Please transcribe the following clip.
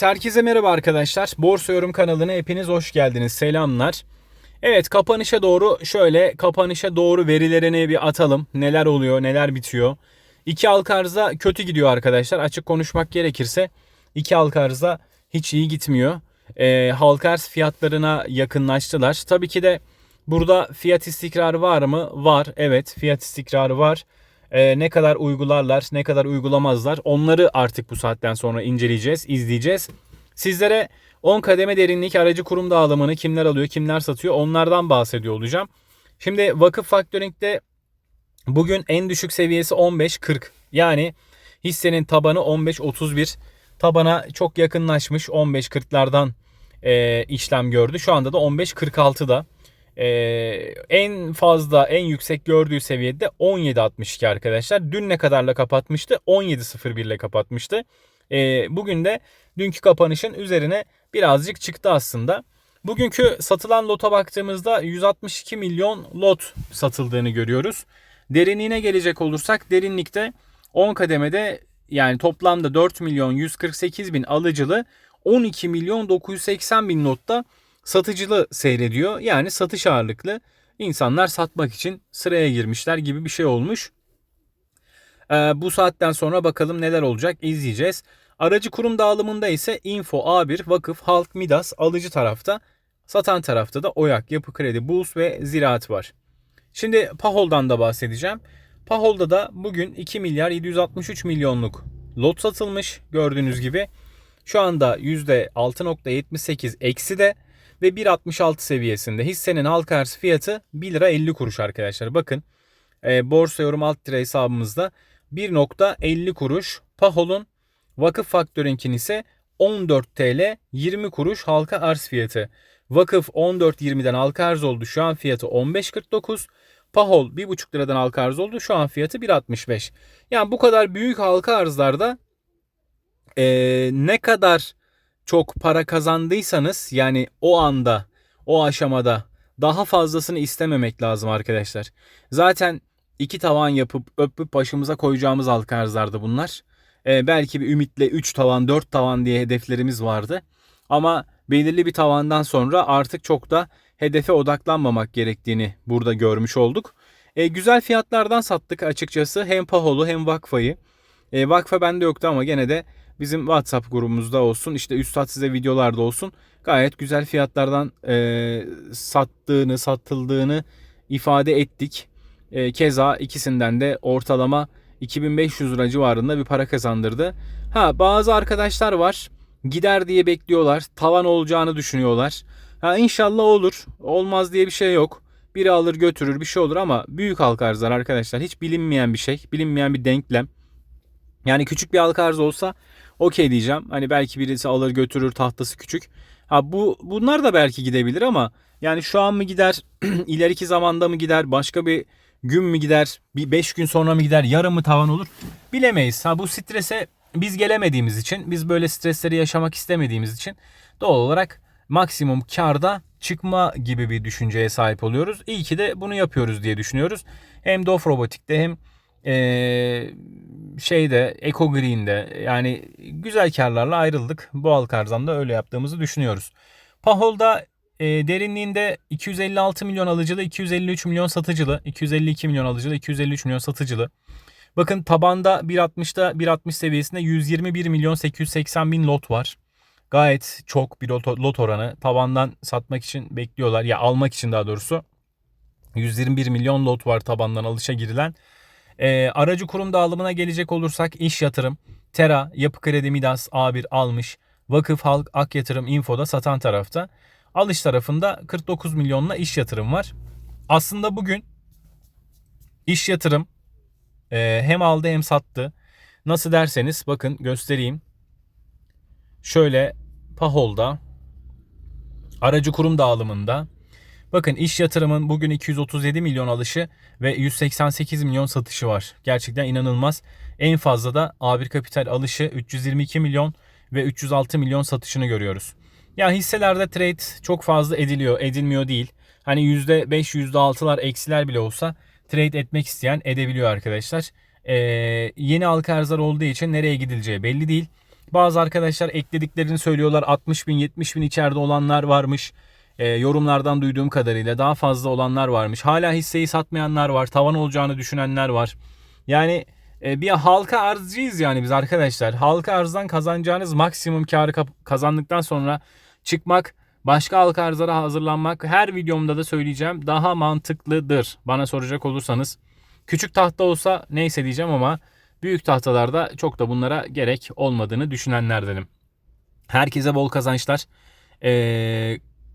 Herkese merhaba arkadaşlar. Borsa Yorum kanalına hepiniz hoş geldiniz. Selamlar. Evet kapanışa doğru şöyle kapanışa doğru verilerini bir atalım. Neler oluyor, neler bitiyor. İki halka arzda kötü gidiyor arkadaşlar. Açık konuşmak gerekirse iki halka arzda hiç iyi gitmiyor. Ee, halka arz fiyatlarına yakınlaştılar. Tabii ki de burada fiyat istikrarı var mı? Var. Evet fiyat istikrarı var. Ee, ne kadar uygularlar, ne kadar uygulamazlar onları artık bu saatten sonra inceleyeceğiz, izleyeceğiz. Sizlere 10 kademe derinlik aracı kurum dağılımını kimler alıyor, kimler satıyor onlardan bahsediyor olacağım. Şimdi vakıf faktöringde bugün en düşük seviyesi 15.40. Yani hissenin tabanı 15.31. Tabana çok yakınlaşmış 15.40'lardan e, işlem gördü. Şu anda da 15.46'da. Ee, en fazla en yüksek gördüğü seviyede 17.62 arkadaşlar. Dün ne kadarla kapatmıştı? 17.01 ile kapatmıştı. Ee, bugün de dünkü kapanışın üzerine birazcık çıktı aslında. Bugünkü satılan lota baktığımızda 162 milyon lot satıldığını görüyoruz. Derinliğine gelecek olursak derinlikte 10 kademede yani toplamda 4 milyon 148 bin alıcılı 12 milyon 980 bin lotta satıcılı seyrediyor. Yani satış ağırlıklı. İnsanlar satmak için sıraya girmişler gibi bir şey olmuş. Ee, bu saatten sonra bakalım neler olacak izleyeceğiz. Aracı kurum dağılımında ise Info, A1, Vakıf, Halk, Midas alıcı tarafta, satan tarafta da Oyak, Yapı Kredi, Bulls ve Ziraat var. Şimdi Pahol'dan da bahsedeceğim. Pahol'da da bugün 2 milyar 763 milyonluk lot satılmış gördüğünüz gibi. Şu anda %6.78 eksi de ve 1.66 seviyesinde hissenin halka arz fiyatı 1 lira 50 kuruş arkadaşlar. Bakın e, borsa yorum alt lira hesabımızda 1.50 kuruş. Pahol'un vakıf faktörinkin ise 14 TL 20 kuruş halka arz fiyatı. Vakıf 14.20'den halka arz oldu. Şu an fiyatı 15.49. Pahol 1.5 liradan halka arz oldu. Şu an fiyatı 1.65. Yani bu kadar büyük halka arzlarda e, ne kadar çok para kazandıysanız yani o anda o aşamada daha fazlasını istememek lazım arkadaşlar. Zaten iki tavan yapıp öpüp başımıza koyacağımız halka arzlardı bunlar. Ee, belki bir ümitle 3 tavan 4 tavan diye hedeflerimiz vardı. Ama belirli bir tavandan sonra artık çok da hedefe odaklanmamak gerektiğini burada görmüş olduk. Ee, güzel fiyatlardan sattık açıkçası hem Pahol'u hem Vakfa'yı. Ee, Vakfa bende yoktu ama gene de bizim WhatsApp grubumuzda olsun işte üstad size videolarda olsun gayet güzel fiyatlardan e, sattığını satıldığını ifade ettik. E, keza ikisinden de ortalama 2500 lira civarında bir para kazandırdı. Ha bazı arkadaşlar var gider diye bekliyorlar tavan olacağını düşünüyorlar. Ha inşallah olur olmaz diye bir şey yok. Biri alır götürür bir şey olur ama büyük halka arzlar arkadaşlar hiç bilinmeyen bir şey bilinmeyen bir denklem. Yani küçük bir halka arz olsa okey diyeceğim. Hani belki birisi alır götürür tahtası küçük. Ha bu bunlar da belki gidebilir ama yani şu an mı gider, ileriki zamanda mı gider, başka bir gün mü gider, bir 5 gün sonra mı gider, yarın mı tavan olur bilemeyiz. Ha bu strese biz gelemediğimiz için, biz böyle stresleri yaşamak istemediğimiz için doğal olarak maksimum karda çıkma gibi bir düşünceye sahip oluyoruz. İyi ki de bunu yapıyoruz diye düşünüyoruz. Hem Dof Robotik'te hem ee, şeyde Eco Green'de yani güzel karlarla ayrıldık. Bu halk arzanda öyle yaptığımızı düşünüyoruz. Pahol'da e, derinliğinde 256 milyon alıcılı, 253 milyon satıcılı, 252 milyon alıcılı, 253 milyon satıcılı. Bakın tabanda 1.60'da 1.60 seviyesinde 121 milyon 880 bin lot var. Gayet çok bir lot, lot oranı. Tabandan satmak için bekliyorlar. Ya almak için daha doğrusu. 121 milyon lot var tabandan alışa girilen. E, aracı kurum dağılımına gelecek olursak iş yatırım, Tera, Yapı Kredi, Midas, A1 almış. Vakıf, Halk, Ak Yatırım, Info'da satan tarafta. Alış tarafında 49 milyonla iş yatırım var. Aslında bugün iş yatırım e, hem aldı hem sattı. Nasıl derseniz bakın göstereyim. Şöyle Pahol'da aracı kurum dağılımında Bakın iş yatırımın bugün 237 milyon alışı ve 188 milyon satışı var. Gerçekten inanılmaz. En fazla da A1 Kapital alışı 322 milyon ve 306 milyon satışını görüyoruz. Ya hisselerde trade çok fazla ediliyor, edilmiyor değil. Hani %5, %6'lar eksiler bile olsa trade etmek isteyen edebiliyor arkadaşlar. Ee, yeni halka arzlar olduğu için nereye gidileceği belli değil. Bazı arkadaşlar eklediklerini söylüyorlar. 60 bin 70 bin içeride olanlar varmış. E, yorumlardan duyduğum kadarıyla daha fazla olanlar varmış. Hala hisseyi satmayanlar var. Tavan olacağını düşünenler var. Yani e, bir halka arzcıyız yani biz arkadaşlar. Halka arzdan kazanacağınız maksimum karı kazandıktan sonra çıkmak, başka halka arzlara hazırlanmak her videomda da söyleyeceğim daha mantıklıdır. Bana soracak olursanız. Küçük tahta olsa neyse diyeceğim ama büyük tahtalarda çok da bunlara gerek olmadığını düşünenlerdenim. Herkese bol kazançlar. Ee,